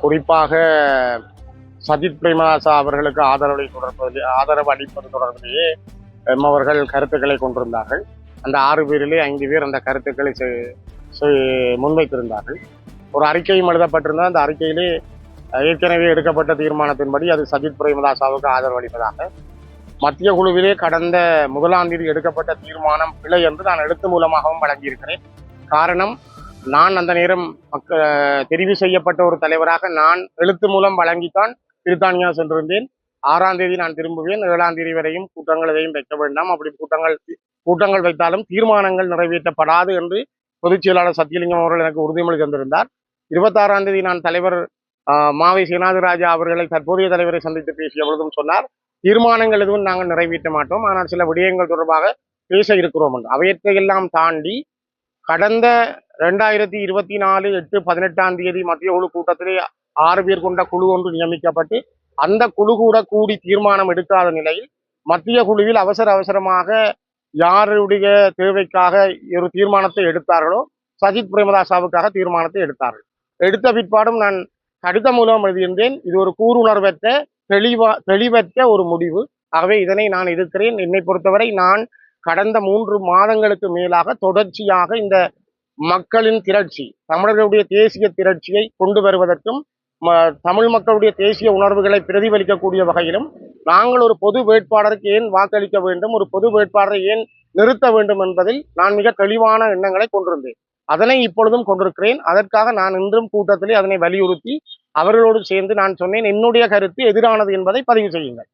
குறிப்பாக சஜித் பிரேமதாசா அவர்களுக்கு ஆதரவை தொடர்பது ஆதரவு அளிப்பது தொடர்பிலேயே எம் அவர்கள் கருத்துக்களை கொண்டிருந்தார்கள். அந்த ஆறு பேரிலே ஐந்து பேர் அந்த கருத்துக்களை செ- செ- முன்வைத்திருந்தார்கள். ஒரு அறிக்கையும் எழுதப்பட்டிருந்தால் அந்த அறிக்கையிலே ஏற்கனவே எடுக்கப்பட்ட தீர்மானத்தின்படி அது சஜித் பிரேமதாசாவுக்கு ஆதரவு அளிப்பதாக. மத்திய குழுவிலே கடந்த முதலாம் தேதி எடுக்கப்பட்ட தீர்மானம் பிழை என்று நான் எழுத்து மூலமாகவும் வழங்கியிருக்கிறேன். காரணம் நான் அந்த நேரம் மக்க தெரிவு செய்யப்பட்ட ஒரு தலைவராக நான் எழுத்து மூலம் வழங்கித்தான் பிரித்தானியா சென்றிருந்தேன். ஆறாம் தேதி நான் திரும்புவேன். ஏழாம் தேதி வரையும் கூட்டங்கள் எதையும் வைக்க வேண்டாம். அப்படி கூட்டங்கள் கூட்டங்கள் வைத்தாலும் தீர்மானங்கள் நிறைவேற்றப்படாது என்று பொதுச் செயலாளர் சத்தியலிங்கம் அவர்கள் எனக்கு உறுதிமொழி தந்திருந்தார். இருபத்தாறாம் தேதி நான் தலைவர் மாவை சீனாதிராஜா அவர்களை தற்போதைய தலைவரை சந்தித்து பேசிய பொழுதும் சொன்னார் தீர்மானங்கள் எதுவும் நாங்கள் நிறைவேற்ற மாட்டோம். ஆனால் சில விடயங்கள் தொடர்பாக பேச இருக்கிறோம். என்று. அவையற்றையெல்லாம் தாண்டி கடந்த ரெண்டாயிரத்தி இருபத்தி நாலு எட்டு பதினெட்டாம் தேதி மத்திய குழு கூட்டத்திலே ஆறு பேர் கொண்ட குழு ஒன்று நியமிக்கப்பட்டு அந்த குழு கூட கூடி தீர்மானம் எடுக்காத நிலையில் மத்திய குழுவில் அவசர அவசரமாக யாருடைய தேவைக்காக ஒரு தீர்மானத்தை எடுத்தார்களோ சஜித் பிரேமதாசாவுக்காக தீர்மானத்தை எடுத்தார்கள். எடுத்த பிற்பாடும் நான் கடிதம் மூலம் எழுதியிருந்தேன். இது ஒரு கூறுணர்வற்ற தெளிவா தெளிவற்ற ஒரு முடிவு. ஆகவே இதனை நான் எதிர்க்கிறேன். என்னை பொறுத்தவரை நான் கடந்த மூன்று மாதங்களுக்கு மேலாக தொடர்ச்சியாக இந்த மக்களின் திரட்சி தமிழர்களுடைய தேசிய திரட்சியை கொண்டு வருவதற்கும் ம- தமிழ் மக்களுடைய தேசிய உணர்வுகளை பிரதிபலிக்கக்கூடிய வகையிலும் நாங்கள் ஒரு பொது வேட்பாளருக்கு ஏன் வாக்களிக்க வேண்டும் ஒரு பொது வேட்பாளரை ஏன் நிறுத்த வேண்டும் என்பதில் நான் மிக தெளிவான எண்ணங்களை கொண்டிருந்தேன். அதனை இப்பொழுதும் கொண்டிருக்கிறேன். அதற்காக நான் இன்றும் கூட்டத்திலே அதனை வலியுறுத்தி அவர்களோடு சேர்ந்து நான் சொன்னேன் என்னுடைய கருத்து எதிரானது என்பதை பதிவு செய்யுங்கள்.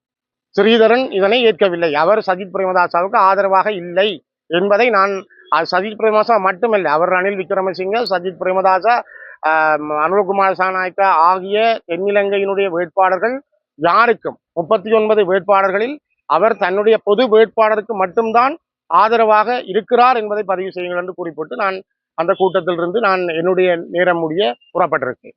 ஸ்ரீதரன் இதனை ஏற்கவில்லை. அவர் சஜித் பிரேமதாசாவுக்கு ஆதரவாக இல்லை என்பதை நான் சஜித் பிரேமதாசா மட்டுமல்ல அவர் ரணில் விக்ரமசிங்க சஜித் பிரேமதாசா அனுரகுமார் சாநாயக்கா ஆகிய தென்னிலங்கையினுடைய வேட்பாளர்கள் யாருக்கும் முப்பத்தி ஒன்பது வேட்பாளர்களில் அவர் தன்னுடைய பொது வேட்பாளருக்கு மட்டும்தான் ஆதரவாக இருக்கிறார் என்பதை பதிவு செய்யுங்கள் என்று குறிப்பிட்டு நான் அந்த கூட்டத்திலிருந்து நான் என்னுடைய நேரம் முடிய புறப்பட்டிருக்கேன்.